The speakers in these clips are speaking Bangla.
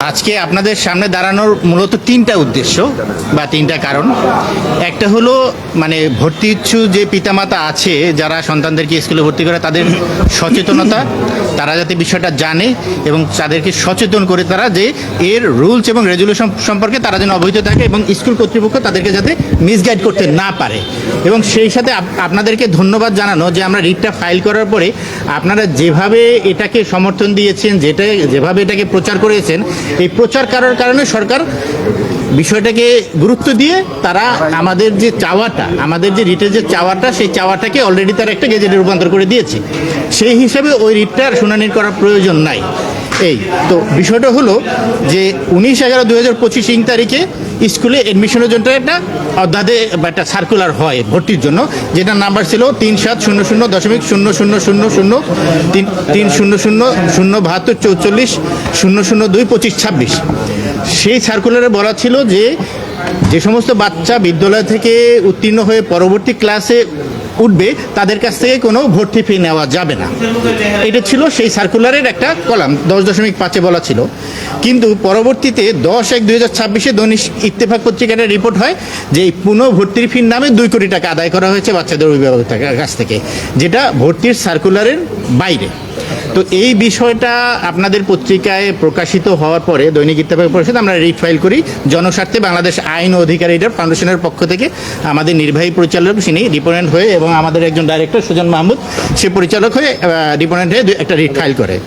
আজকে আপনাদের সামনে দাঁড়ানোর মূলত তিনটা উদ্দেশ্য বা তিনটা কারণ। একটা হলো মানে ভর্তি ইচ্ছু যে পিতামাতা আছে, যারা সন্তানদেরকে স্কুলে ভর্তি করে, তাদের সচেতনতা, তারা যাতে বিষয়টা জানে এবং তাদেরকে সচেতন করে তারা যে এর রুলস এবং রেজুলেশন সম্পর্কে তারা যেন অবহিত থাকে এবং স্কুল কর্তৃপক্ষ তাদেরকে যাতে মিসগাইড করতে না পারে। এবং সেই সাথে আপ- আপনাদেরকে ধন্যবাদ জানানো যে আমরা রিটটা ফাইল করার পরে আপনারা যেভাবে এটাকে সমর্থন দিয়েছেন, যেটা যেভাবে এটাকে প্রচার করেছেন এই প্রচার করার কারণে সরকার বিষয়টাকে গুরুত্ব দিয়ে তারা আমাদের যে চাওয়াটা, আমাদের যে রিটের যে চাওয়াটা, সেই চাওয়াটাকে অলরেডি তারা একটা গেজেটে রূপান্তর করে দিয়েছে। সেই হিসাবে ওই রিটটার শুনানি করার প্রয়োজন নাই। এই। তো বিষয়টা হলো যে উনিশ এগারো দু হাজার পঁচিশ ইং তারিখে স্কুলে অ্যাডমিশনের জন্য একটা অধ্যাদে একটা সার্কুলার হয় ভর্তির জন্য। যেটা নাম্বার ছিল তিন সাত শূন্য শূন্য দশমিক শূন্য শূন্য শূন্য শূন্য তিন তিন শূন্য শূন্য শূন্য বাহাত্তর চৌচল্লিশ শূন্য শূন্য দুই পঁচিশ ছাব্বিশ। সেই সার্কুলারে বলা ছিল যে যে সমস্ত বাচ্চা বিদ্যালয় থেকে উত্তীর্ণ হয়ে পরবর্তী ক্লাসে উঠবে, তাদের কাছ থেকে কোনো ভর্তি ফি নেওয়া যাবে না। এটা ছিল সেই সার্কুলারের একটা কলাম দশ দশমিক পাঁচে বলা ছিল। কিন্তু পরবর্তীতে দশ এক দুই হাজার ছাব্বিশে দৈনিক ইত্তেফাক পত্রিকাটা রিপোর্ট হয় যে এই পুনঃ ভর্তির ফির নামে দুই কোটি টাকা আদায় করা হয়েছে বাচ্চাদের অভিভাবকের কাছ থেকে, যেটা ভর্তির সার্কুলারের বাইরে। তো এই বিষয়টা আপনাদের পত্রিকায় প্রকাশিত হওয়ার পরে দৈনিক ইত্তেফাক পরিষদ আমরা রিট ফাইল করি। জনস্বার্থে বাংলাদেশ আইন ও অধিকার রিডার ফাউন্ডেশনের পক্ষ থেকে আমাদের নির্বাহী পরিচালক তিনি ডিপোনেন্ট হয়ে এবং আমাদের একজন ডাইরেক্টর সুজন মাহমুদ, সে পরিচালক হয়ে ডিপোনেন্ট হয়ে একটা রিট ফাইল করে।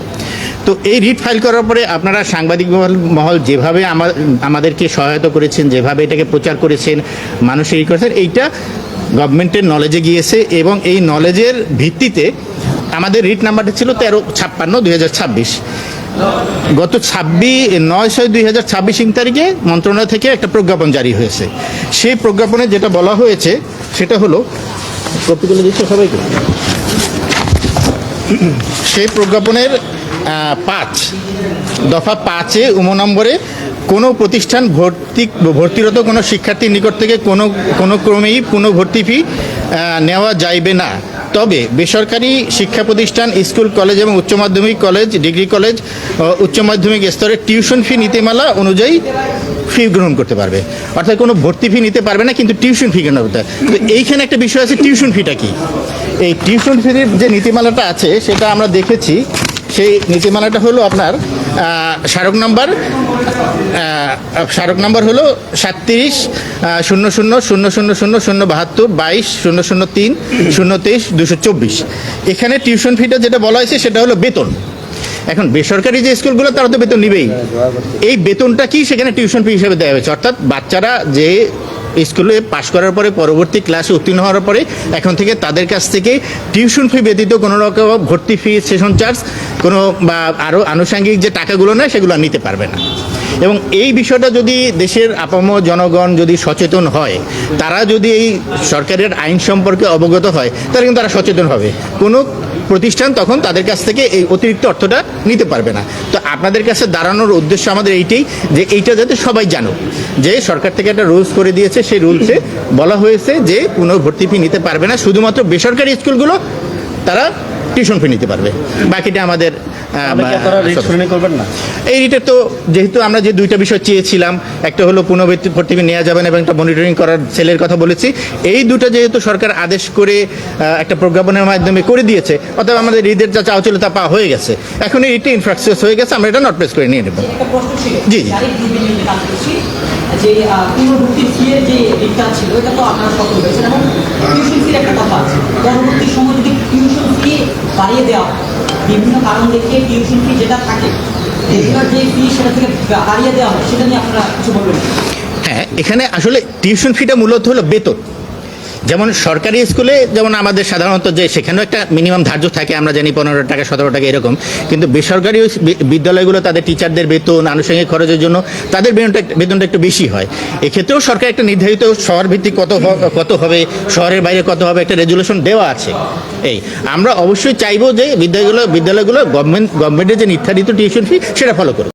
তো এই রিট ফাইল করার পরে আপনারা সাংবাদিক মহল যেভাবে আমা- আমাদেরকে সহায়তা করেছেন, যেভাবে এটাকে প্রচার করেছেন, মানুষের ই করেছেন, এইটা গভর্নমেন্টের নলেজে গিয়েছে এবং এই নলেজের ভিত্তিতে আমাদের রিট নাম্বারটা ছিল তেরো ছাপ্পান্ন দুই গত ছাব্বিশ নয় ছয় দুই হাজার ছাব্বিশ ইং তারিখে মন্ত্রণালয় থেকে একটা প্রজ্ঞাপন জারি হয়েছে। সেই প্রজ্ঞাপনে যেটা বলা হয়েছে সেটা হলো কপিগুলো দিচ্ছে সবাইকে? সেই প্রজ্ঞাপনের পাঁচ দফা পাঁচে উম নম্বরে কোনো প্রতিষ্ঠান ভর্তি ভর্তিরত কোনো শিক্ষার্থীর নিকট থেকে কোনো কোনো ক্রমেই পুনঃভর্তি ফি নেওয়া যাইবে না। তবে বেসরকারি শিক্ষা প্রতিষ্ঠান, স্কুল, কলেজ এবং উচ্চ মাধ্যমিক কলেজ, ডিগ্রি কলেজ উচ্চ মাধ্যমিক স্তরে টিউশন ফি নীতিমালা অনুযায়ী ফি গ্রহণ করতে পারবে। অর্থাৎ কোনো ভর্তি ফি নিতে পারবে না, কিন্তু টিউশন ফি গ্রহণ করতে তো এইখানে একটা বিষয় আছে, টিউশন ফিটা কি? এই টিউশন ফির যে নীতিমালাটা আছে, সেটা আমরা দেখেছি। সেই নীতিমালাটা হলো আপনার স্মারক নাম্বার স্মারক নাম্বার হলো সাতত্রিশ শূন্য শূন্য শূন্য শূন্য শূন্য শূন্য বাহাত্তর, বাইশ, শূন্য শূন্য তিন, শূন্য তেইশ, দুশো চব্বিশ। এখানে টিউশন ফিটা যেটা বলা হয়েছে সেটা হলো বেতন। এখন বেসরকারি যে স্কুলগুলো, তারা তো বেতন নিবেই। এই বেতনটা কি সেখানে টিউশন ফি হিসেবে দেওয়া হয়েছে? অর্থাৎ বাচ্চারা যে স্কুলে পাশ করার পরে পরবর্তী ক্লাসে উত্তীর্ণ হওয়ার পরে এখন থেকে তাদের কাছ থেকে টিউশন ফি ব্যতীত কোনো রকম ভর্তি ফি সেশন চার্জ কোনো বা আরও আনুষঙ্গিক যে টাকাগুলো নেয় সেগুলো নিতে পারবে না। এবং এই বিষয়টা যদি দেশের আপাম জনগণ যদি সচেতন হয়, তারা যদি এই সরকারের আইন সম্পর্কে অবগত হয়, তাহলে কিন্তু তারা সচেতন হবে। কোনো প্রতিষ্ঠান তখন তাদের কাছ থেকে এই অতিরিক্ত অর্থটা নিতে পারবে না। তো আপনাদের কাছে দাঁড়ানোর উদ্দেশ্য আমাদের এইটাই যে এইটা যাতে সবাই জানো যে সরকার থেকে একটা রুলস করে দিয়েছে, সেই রুলসে বলা হয়েছে যে কোনো ভর্তি ফি নিতে পারবে না। শুধুমাত্র বেসরকারি স্কুলগুলো তারা টিউশন ফি নিতে পারবে। বাকিটা আমাদের আহ, আপনারা রিট শুনানি করবেন না? এই রিটের তো যেহেতু আমরা যে দুইটা বিষয় চেয়েছিলাম একটা হলো পুনর্বৃত্তি ভর্তি ফি নেওয়া যাবে না এবং একটা মনিটরিং করার সেলের কথা বলেছি এই দুটো যেহেতু সরকার আদেশ করে একটা প্রজ্ঞাপনের মাধ্যমে করে দিয়েছে অর্থাৎ আমাদের ঈদের যা চাওয়া ছিল তা পাওয়া হয়ে গেছে। এখন এই ইনফ্রাস্ট্রাকচার হয়ে গেছে আমরা এটা নট প্রেস করে নিয়ে নেব। জি, জি। যে পূর্ববর্তী ফিয়ের যে দিকটা ছিল এটা তো আপনারা এবং টিউশন ফির একটা কথা আছে। পরবর্তী সময় যদি টিউশন বাড়িয়ে দেওয়া বিভিন্ন কারণ দেখিয়ে টিউশন ফি যেটা থাকে রেগুলার যে ফি সেটা থেকে বাড়িয়ে দেওয়া হয়, সেটা নিয়ে আপনারা কিছু বলবেন? হ্যাঁ এখানে আসলে টিউশন ফিটা মূলত হলো বেতন। যেমন সরকারি স্কুলে যেমন আমাদের সাধারণত যে সেখানেও একটা মিনিমাম ধার্য থাকে, আমরা জানি পনেরো টাকা, সতেরো টাকা এরকম। কিন্তু বেসরকারি বিদ্যালয়গুলো তাদের টিচারদের বেতন, আনুষঙ্গিক খরচের জন্য তাদের বেতনটা বেতনটা একটু বেশি হয়। এক্ষেত্রেও সরকার একটা নির্ধারিত শহর ভিত্তিক কত কত হবে, শহরের বাইরে কত হবে, একটা রেজুলেশন দেওয়া আছে। এই, আমরা অবশ্যই চাইব যে বিদ্যালয়গুলো বিদ্যালয়গুলো গভর্নমেন্ট গভর্নমেন্টের যে নির্ধারিত টিউশন ফি সেটা ফলো করুক।